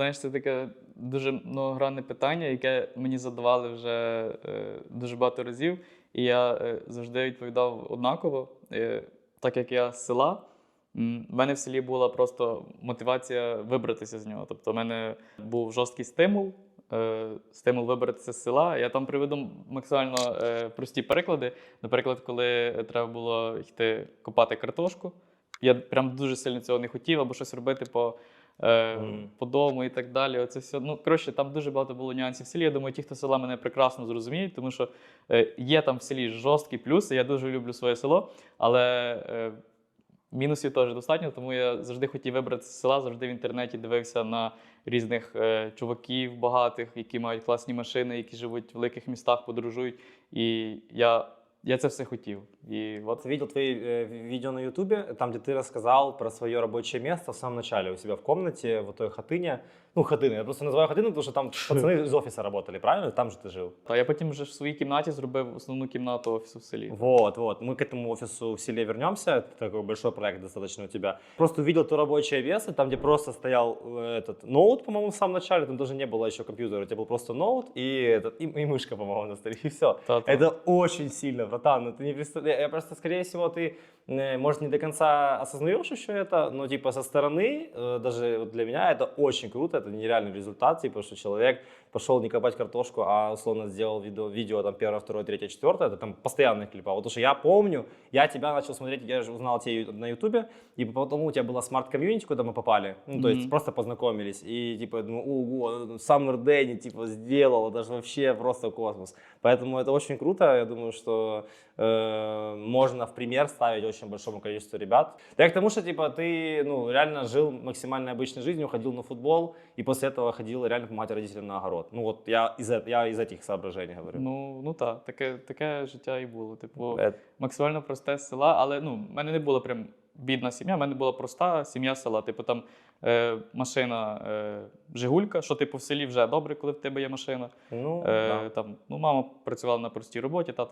знаєш, це таке дуже многогранне питання, яке мені задавали вже е, дуже багато разів. І я е, завжди відповідав однаково. Е, так як я з села, в мене в селі була просто мотивація вибратися з нього. Тобто, в мене був жорсткий стимул. е, Стимул вибратися з села. Я там приведу максимально е, прості приклади. Наприклад, коли треба було йти копати картошку, я прям дуже сильно цього не хотів, або щось робити по, е, Мгм. по дому і так далі. Оце все. Ну, коротше, там дуже багато було нюансів в селі. Я думаю, ті, хто села мене прекрасно зрозуміють, тому що е, є там в селі жорсткі плюси. Я дуже люблю своє село, але е, мінусів теж достатньо, тому я завжди хотів вибратися з села, завжди в інтернеті дивився на різних е, чуваків багатих, які мають класні машини, які живуть в великих містах, подорожують. І я, я це все хотів. І от Видел твои э, видео на Ютубе, там, где ты рассказал про свое рабочее место в самом начале у себя в комнате, в той хатыне. Ну, хатыны, я просто называю хатыны, потому что там пацаны из офиса работали, правильно? Там же ты жил. Та я потім вже в своїй кімнаті зробив основну кімнату офісу в селі. Вот, вот. Мы к этому офису в селе вернемся. Это такой большой проект достаточно у тебя. Просто увидел то рабочее место, там, где просто стоял э, этот ноут, по-моему, в самом начале. Там даже не было еще компьютера. У тебя был просто ноут и, этот, и, и мышка, по-моему, на столе. И все. Та-та. Это очень сильно, братан. Ну, ты не представляешь. Я просто, скорее всего, ты, э, может, не до конца осознаешь еще это, но, типа, со стороны, э, даже вот для меня это очень круто, это нереальный результат, типа, что человек пошел не копать картошку, а, условно, сделал видео, видео там, первое, второе, третье, четвертое, это там постоянных клипов. Вот что я помню, я тебя начал смотреть, я же узнал тебя на ютубе, и потом у тебя была смарт-комьюнити, куда мы попали, ну, то есть Мгм. просто познакомились, и, типа, думаю, ого, Summer Дэнни, типа, сделал, это же вообще просто космос. Поэтому это очень круто. Я думаю, что э, можно в пример ставить очень большому количеству ребят. Да я к тому, что типа ты ну, реально жил максимально обычной жизнью, ходил на футбол, и после этого ходил реально помогать родителям на огород. Ну вот я из, э- я из этих соображений говорю. Ну, ну так, таке, таке життя і було. Типу, Э, максимально просте з села, але ну, в мене не була прям бідна сім'я, в мене була проста сім'я з села. Типу там е, машина е, Жигулька, що типу в селі вже добре, коли в тебе є машина. ну, Е, да. там, ну, мама працювала на простій роботі, тато